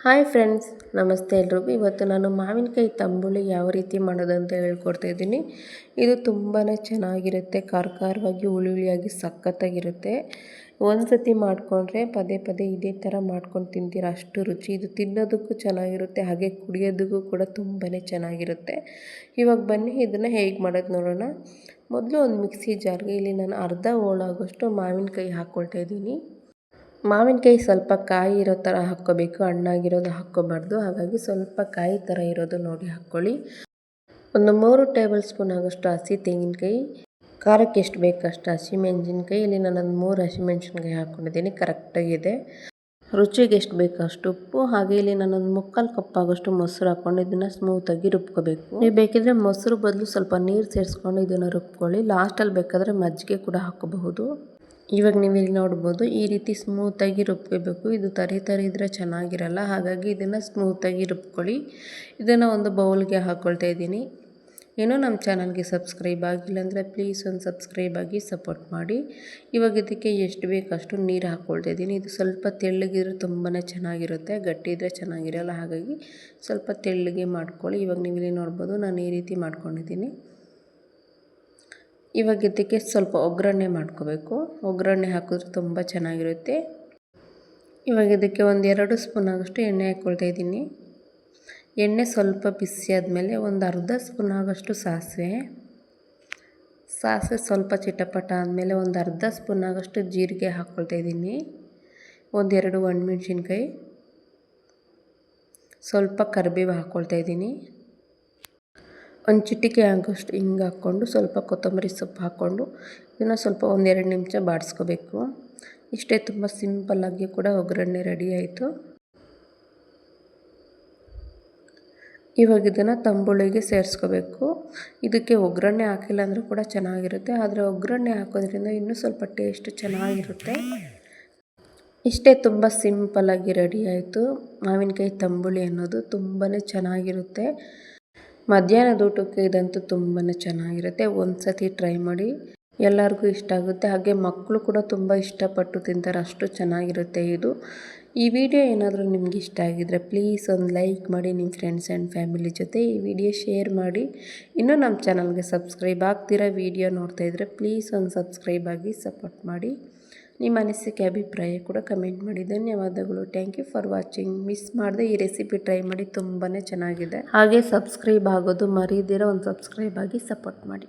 Hi friends, ನಮಸ್ತೆ ಎಲ್ರಿಗೂ. ಇವತ್ತು ನಾನು ಮಾವಿನಕಾಯಿ ತಂಬುಳಿ ಯಾವ ರೀತಿ ಮಾಡೋದು ಅಂತ ಹೇಳ್ಕೊಡ್ತಾ ಇದ್ದೀನಿ. ಇದು ತುಂಬಾ ಚೆನ್ನಾಗಿರುತ್ತೆ ಖಾರ ಖಾರವಾಗಿ ಹುಳಿ ಹುಳಿಯಾಗಿ ಸಖತ್ತಾಗಿರುತ್ತೆ. ಒಂದು ಸತಿ ಮಾಡಿಕೊಂಡ್ರೆ ಪದೇ ಪದೇ ಇದೇ ಥರ ಮಾಡ್ಕೊಂಡು ತಿಂತೀರ, ಅಷ್ಟು ರುಚಿ. ಇದು ತಿನ್ನೋದಕ್ಕೂ ಚೆನ್ನಾಗಿರುತ್ತೆ, ಹಾಗೆ ಕುಡಿಯೋದಕ್ಕೂ ಕೂಡ ತುಂಬಾ ಚೆನ್ನಾಗಿರುತ್ತೆ. ಇವಾಗ ಬನ್ನಿ, ಇದನ್ನು ಹೇಗೆ ಮಾಡೋದು ನೋಡೋಣ. ಮೊದಲು ಒಂದು ಮಿಕ್ಸಿ ಜಾರ್ಗೆ, ಇಲ್ಲಿ ನಾನು ಅರ್ಧ ಹೋಳಾಗೋಷ್ಟು ಮಾವಿನಕಾಯಿ ಹಾಕ್ಕೊಳ್ತಾ ಇದ್ದೀನಿ. ಮಾವಿನಕಾಯಿ ಸ್ವಲ್ಪ ಕಾಯಿ ಇರೋ ಥರ ಹಾಕ್ಕೋಬೇಕು, ಹಣ್ಣಾಗಿರೋದು ಹಾಕ್ಕೋಬಾರ್ದು. ಹಾಗಾಗಿ ಸ್ವಲ್ಪ ಕಾಯಿ ಥರ ಇರೋದು ನೋಡಿ ಹಾಕ್ಕೊಳ್ಳಿ. ಒಂದು ಮೂರು ಟೇಬಲ್ ಸ್ಪೂನ್ ಆಗೋಷ್ಟು ಹಸಿ ತೆಂಗಿನಕಾಯಿ. ಖಾರಕ್ಕೆ ಎಷ್ಟು ಬೇಕು ಅಷ್ಟು ಹಸಿಮೆಣಸಿನ್ಕಾಯಿ ಇಲ್ಲಿ ನಾನು ಮೂರು ಹಸಿಮೆಣಸಿನ್ಕಾಯಿ ಹಾಕ್ಕೊಂಡಿದ್ದೀನಿ. ಕರೆಕ್ಟಾಗಿದೆ. ರುಚಿಗೆ ಎಷ್ಟು ಬೇಕು ಅಷ್ಟು ಉಪ್ಪು, ಹಾಗೆ ಇಲ್ಲಿ ನಾನೊಂದು ಮುಕ್ಕಾಲು ಕಪ್ ಆಗೋಷ್ಟು ಮೊಸರು ಹಾಕ್ಕೊಂಡು ಇದನ್ನು ಸ್ಮೂತಾಗಿ ರುಬ್ಕೋಬೇಕು. ನೀವು ಬೇಕಿದ್ರೆ ಮೊಸರು ಬದಲು ಸ್ವಲ್ಪ ನೀರು ಸೇರಿಸ್ಕೊಂಡು ಇದನ್ನು ರುಬ್ಕೊಳ್ಳಿ. ಲಾಸ್ಟಲ್ಲಿ ಬೇಕಾದರೆ ಮಜ್ಜಿಗೆ ಕೂಡ ಹಾಕೋಬಹುದು ಇವಾಗ ನೀವು ಇಲ್ಲಿ ನೋಡ್ಬೋದು, ಈ ರೀತಿ ಸ್ಮೂತಾಗಿ ರುಬ್ಕೋಬೇಕು. ಇದು ತರಿ ತರಿ ಇದ್ದರೆ ಚೆನ್ನಾಗಿರಲ್ಲ, ಹಾಗಾಗಿ ಇದನ್ನು ಸ್ಮೂತಾಗಿ ರುಬ್ಕೊಳ್ಳಿ. ಇದನ್ನು ಒಂದು ಬೌಲ್ಗೆ ಹಾಕ್ಕೊಳ್ತಾ ಇದ್ದೀನಿ. ಏನೋ ನಮ್ಮ ಚಾನಲ್ಗೆ ಸಬ್ಸ್ಕ್ರೈಬ್ ಆಗಿಲ್ಲ ಅಂದರೆ ಪ್ಲೀಸ್ ಒಂದು ಸಬ್ಸ್ಕ್ರೈಬ್ ಆಗಿ ಸಪೋರ್ಟ್ ಮಾಡಿ. ಇವಾಗ ಇದಕ್ಕೆ ಎಷ್ಟು ಬೇಕಷ್ಟು ನೀರು ಹಾಕ್ಕೊಳ್ತಾ ಇದ್ದೀನಿ. ಇದು ಸ್ವಲ್ಪ ತೆಳ್ಳಗಿದ್ರೆ ತುಂಬಾ ಚೆನ್ನಾಗಿರುತ್ತೆ. ಗಟ್ಟಿ ಇದ್ದರೆ ಚೆನ್ನಾಗಿರಲ್ಲ. ಹಾಗಾಗಿ ಸ್ವಲ್ಪ ತೆಳ್ಳಗೆ ಮಾಡ್ಕೊಳ್ಳಿ. ಇವಾಗ ನೀವು ಇಲ್ಲಿ ನೋಡ್ಬೋದು ನಾನು ಈ ರೀತಿ ಮಾಡ್ಕೊಂಡಿದ್ದೀನಿ. ಇವಾಗ ಇದಕ್ಕೆ ಸ್ವಲ್ಪ ಒಗ್ಗರಣೆ ಮಾಡ್ಕೋಬೇಕು. ಒಗ್ಗರಣೆ ಹಾಕಿದ್ರೆ ತುಂಬ ಚೆನ್ನಾಗಿರುತ್ತೆ. ಇವಾಗ ಇದಕ್ಕೆ ಒಂದು ಎರಡು ಸ್ಪೂನ್ ಆಗೋಷ್ಟು ಎಣ್ಣೆ ಹಾಕ್ಕೊಳ್ತಾ ಇದ್ದೀನಿ. ಎಣ್ಣೆ ಸ್ವಲ್ಪ ಬಿಸಿ ಆದಮೇಲೆ ಒಂದು ಅರ್ಧ ಸ್ಪೂನ್ ಆಗೋಷ್ಟು ಸಾಸಿವೆ. ಸಾಸಿವೆ ಸ್ವಲ್ಪ ಚಿಟಪಟ ಆದಮೇಲೆ ಒಂದು ಅರ್ಧ ಸ್ಪೂನ್ ಆಗೋಷ್ಟು ಜೀರಿಗೆ ಹಾಕ್ಕೊಳ್ತಾ ಇದ್ದೀನಿ. ಒಂದೆರಡು ಒಣಮೆಣ್ಸಿನ್ಕಾಯಿ. ಸ್ವಲ್ಪ ಕರಿಬೇವು ಹಾಕ್ಕೊಳ್ತಾ ಇದ್ದೀನಿ. ಒಂದು ಚಿಟಿಕೆ ಆಗೋಷ್ಟು ಹಿಂಗೆ ಹಾಕ್ಕೊಂಡು ಸ್ವಲ್ಪ ಕೊತ್ತಂಬರಿ ಸೊಪ್ಪು ಹಾಕ್ಕೊಂಡು ಇದನ್ನು ಸ್ವಲ್ಪ ಒಂದೆರಡು ನಿಮಿಷ ಬಾಡಿಸ್ಕೋಬೇಕು. ಇಷ್ಟೇ ತುಂಬ ಸಿಂಪಲ್ಲಾಗಿ ಕೂಡ ಒಗ್ಗರಣೆ ರೆಡಿ ಆಯಿತು. ಇವಾಗ ಇದನ್ನು ತಂಬುಳಿಗೆ ಸೇರಿಸ್ಕೋಬೇಕು. ಇದಕ್ಕೆ ಒಗ್ಗರಣೆ ಹಾಕಿಲ್ಲ ಅಂದರೂ ಕೂಡ ಚೆನ್ನಾಗಿರುತ್ತೆ. ಆದರೆ ಒಗ್ಗರಣೆ ಹಾಕೋದ್ರಿಂದ ಇನ್ನೂ ಸ್ವಲ್ಪ ಟೇಸ್ಟ್ ಚೆನ್ನಾಗಿರುತ್ತೆ. ಇಷ್ಟೇ ತುಂಬ ಸಿಂಪಲಾಗಿ ರೆಡಿ ಆಯಿತು. ಮಾವಿನಕಾಯಿ ತಂಬುಳಿ ಅನ್ನೋದು ತುಂಬಾ ಚೆನ್ನಾಗಿರುತ್ತೆ. ಮಧ್ಯಾಹ್ನದ ಊಟಕ್ಕೆ ಇದಂತೂ ತುಂಬಾ ಚೆನ್ನಾಗಿರುತ್ತೆ. ಒಂದು ಸತಿ ಟ್ರೈ ಮಾಡಿ. ಎಲ್ಲರಿಗೂ ಇಷ್ಟ ಆಗುತ್ತೆ. ಹಾಗೆ ಮಕ್ಕಳು ಕೂಡ ತುಂಬ ಇಷ್ಟಪಟ್ಟು ತಿಂತಾರೆ. ಅಷ್ಟು ಚೆನ್ನಾಗಿರುತ್ತೆ ಇದು. ಈ ವಿಡಿಯೋ ಏನಾದರೂ ನಿಮ್ಗೆ ಇಷ್ಟ ಆಗಿದ್ರೆ ಪ್ಲೀಸ್ ಒಂದು ಲೈಕ್ ಮಾಡಿ ನಿಮ್ಮ ಫ್ರೆಂಡ್ಸ್ ಆ್ಯಂಡ್ ಫ್ಯಾಮಿಲಿ ಜೊತೆ ಈ ವಿಡಿಯೋ ಶೇರ್ ಮಾಡಿ. ಇನ್ನೂ ನಮ್ಮ ಚಾನಲ್ಗೆ ಸಬ್ಸ್ಕ್ರೈಬ್ ಆಗ್ತಿರೋ ವಿಡಿಯೋ ನೋಡ್ತಾಯಿದ್ರೆ ಪ್ಲೀಸ್ ಒಂದು ಸಬ್ಸ್ಕ್ರೈಬ್ ಆಗಿ ಸಪೋರ್ಟ್ ಮಾಡಿ. ನಿಮ್ಮ ಅನಿಸಿಕೆ, ಅಭಿಪ್ರಾಯ ಕೂಡ ಕಮೆಂಟ್ ಮಾಡಿ. ಧನ್ಯವಾದಗಳು. Thank you for watching miss ಮಾಡದೆ ಈ ರೆಸಿಪಿ ಟ್ರೈ ಮಾಡಿ. ತುಂಬಾ ಚೆನ್ನಾಗಿದೆ. ಹಾಗೆ ಸಬ್ಸ್ಕ್ರೈಬ್ ಆಗೋದು ಮರೀದಿರೋ ಒಂದು ಸಬ್ಸ್ಕ್ರೈಬ್ ಆಗಿ ಸಪೋರ್ಟ್ ಮಾಡಿ.